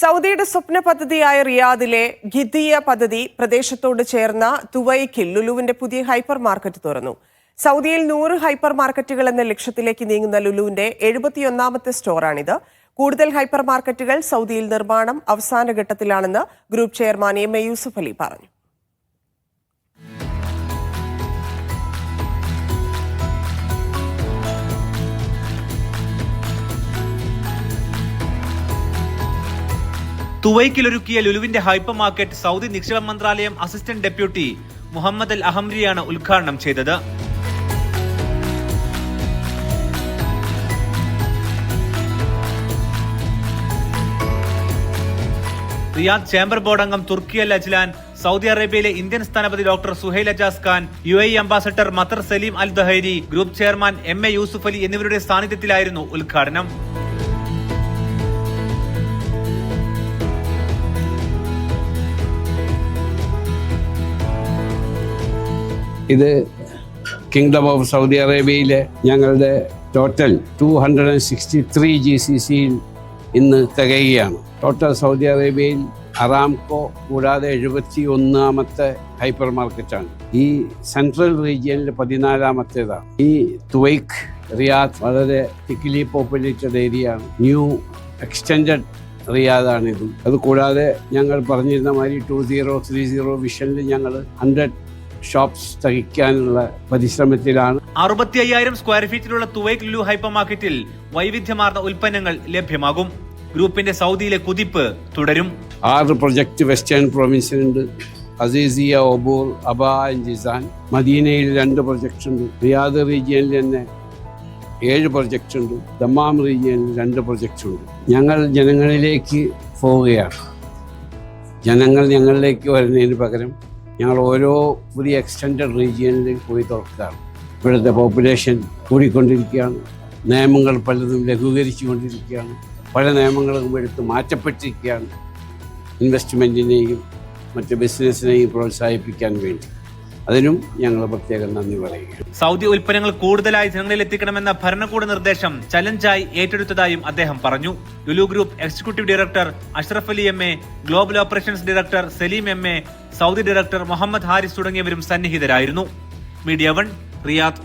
സൗദിയുടെ സ്വപ്ന പദ്ധതിയായ റിയാദിലെ ഖിദിയ പദ്ധതി പ്രദേശത്തോട് ചേർന്ന തുവൈക്കിൽ ലുലുവിന്റെ പുതിയ ഹൈപ്പർ മാർക്കറ്റ് തുറന്നു. സൗദിയിൽ നൂറ് ഹൈപ്പർ മാർക്കറ്റുകൾ എന്ന ലക്ഷ്യത്തിലേക്ക് നീങ്ങുന്ന ലുലുവിന്റെ എഴുപത്തിയൊന്നാമത്തെ സ്റ്റോറാണിത്. കൂടുതൽ ഹൈപ്പർ മാർക്കറ്റുകൾ സൗദിയിൽ നിർമ്മാണം അവസാന ഘട്ടത്തിലാണെന്ന് group chairman M A Yusuff Ali പറഞ്ഞു. തുവൈക്കിലൊരുക്കിയ ലുലുവിന്റെ ഹൈപ്പർ മാർക്കറ്റ് സൗദി നിക്ഷേപ മന്ത്രാലയം അസിസ്റ്റന്റ് ഡെപ്യൂട്ടി മുഹമ്മദ് അൽ അഹംരിയാണ് ഉദ്ഘാടനം ചെയ്തത്. റിയാദ് ചേംബർ ബോർഡ് അംഗം തുർക്കി അൽ അജ്ലാൻ സൗദി അറേബ്യയിലെ ഇന്ത്യൻ സ്ഥാനപതി doctor Suhel Ajaz Khan U A ambassador Mattar Saleem Al Dhaheri group chairman M A Yusuff Ali എന്നിവരുടെ സാന്നിധ്യത്തിലായിരുന്നു ഉദ്ഘാടനം. ഇത് കിങ്ഡം ഓഫ് സൗദി അറേബ്യയിലെ ഞങ്ങളുടെ total two hundred and sixty three G C സിയിൽ ഇന്ന് തികയുകയാണ്. ടോട്ടൽ സൗദി അറേബ്യയിൽ അറാംകോ കൂടാതെ എഴുപത്തി ഒന്നാമത്തെ ഹൈപ്പർ മാർക്കറ്റാണ് ഈ സെൻട്രൽ റീജിയനിൽ പതിനാലാമത്തേതാണ്. ഈ തുവൈക്ക് റിയാദ് വളരെ തിക്കിലി പോപ്പുലേറ്റഡ് ഏരിയ ആണ്. ന്യൂ എക്സ്റ്റെൻഡ് റിയാദാണിതും അത് കൂടാതെ ഞങ്ങൾ പറഞ്ഞിരുന്ന മാതിരി ടു സീറോ ത്രീ സീറോ വിഷനിൽ ഞങ്ങൾ ഹൺഡ്രഡ് ഷോപ്സ് തയ്ക്കാനുള്ള പരിശ്രമത്തിലാണ്. അറുപത്തി അയ്യായിരം സ്ക്വയർ ഫീറ്റിലുള്ള തുവൈക് ലുലു ഹൈപ്പർ മാർക്കറ്റിൽ വൈവിധ്യമാർന്ന ഉൽപ്പന്നങ്ങൾ ലഭ്യമാകും. ഗ്രൂപ്പിന്റെ സൗദിയിലെ കുതിപ്പ് തുടരും. ആറ് പ്രൊജക്ട് വെസ്റ്റേൺ പ്രൊവിൻസിലുണ്ട് അസീസിയ ഒബൂർ അബ ജിസാൻ. മദീനയിൽ രണ്ട് പ്രൊജക്റ്റ് ഉണ്ട് റിയാദ് റീജിയനിൽ തന്നെ ഏഴ് പ്രൊജക്റ്റ് ഉണ്ട് ദമ്മാം റീജിയനിൽ രണ്ട് പ്രൊജക്റ്റ് ഉണ്ട് ഞങ്ങൾ ജനങ്ങളിലേക്ക് പോവുകയാണ്. ജനങ്ങൾ ഞങ്ങളിലേക്ക് വരുന്നതിന് പകരം ഞങ്ങൾ ഓരോ പുതിയ എക്സ്റ്റൻഡ് റീജിയനിൽ പോയി തുറക്കുകയാണ്. ഇവിടുത്തെ പോപ്പുലേഷൻ കൂടിക്കൊണ്ടിരിക്കുകയാണ്. നിയമങ്ങൾ പലതും ലഘൂകരിച്ചു കൊണ്ടിരിക്കുകയാണ് പല നിയമങ്ങളും എടുത്ത് മാറ്റപ്പെട്ടിരിക്കുകയാണ്. ഇൻവെസ്റ്റ്മെന്റിനെയും മറ്റ് ബിസിനസ്സിനെയും പ്രോത്സാഹിപ്പിക്കാൻ വേണ്ടി. അതിനും ഞങ്ങൾ പ്രത്യേകം നന്ദി പറയുകയാണ്. സൗദി ഉൽപ്പന്നങ്ങൾ കൂടുതലായി ജനങ്ങളിൽ എത്തിക്കണമെന്ന ഭരണകൂട നിർദ്ദേശം ചലഞ്ചായി ഏറ്റെടുത്തതായും അദ്ദേഹം പറഞ്ഞു. Lulu group executive director Ashraf Ali M A global operations director Saleem M A Saudi director Mohammed Haris തുടങ്ങിയവരും സന്നിഹിതരായിരുന്നു. Media one Riyadh.